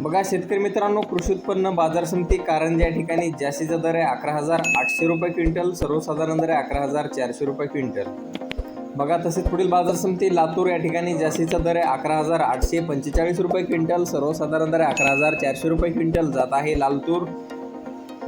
बघा शेतकरी मित्रांनो कृषी उत्पन्न बाजार समिती कारण या ठिकाणी जास्तीचा दर आहे अकरा हजार आठशे रुपये क्विंटल सर्वसाधारण दर आहे अकरा हजार चारशे रुपये क्विंटल. बघा तसेच पुढील बाजार समिती लातूर या ठिकाणी जास्तीचा दर आहे अकरा हजार आठशे पंचेचाळीस रुपये क्विंटल सर्वसाधारण दर आहे अकरा हजार चारशे रुपये क्विंटल जात आहे लालतूर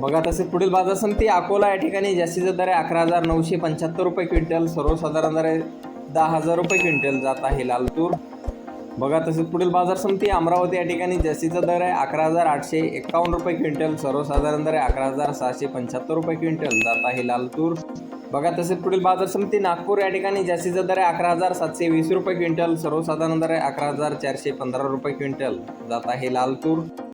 बघा तसेच पुढील बाजार समिती अकोला या ठिकाणी जास्तीचा दर आहे अकरा हजार नऊशे पंच्याहत्तर रुपये क्विंटल सर्वसाधारण दर आहे दहा हजार रुपये क्विंटल जात आहे लालतूर बघा तसेच पुढील बाजार समिती अमरावती या ठिकाणी जसीचा दर आहे अकरा हजार आठशे एकावन्न रुपये क्विंटल सर्वसाधारण दर आहे अकरा हजार सहाशे पंच्याहत्तर रुपये क्विंटल. जात आहे लालतूर. बघा तसेच पुढील बाजार समिती नागपूर या ठिकाणी जास्तीचा दर आहे अकरा हजार सातशे वीस रुपये क्विंटल सर्वसाधारण दर आहे अकरा हजार चारशे पंधरा रुपये क्विंटल. जात आहे लालतूर.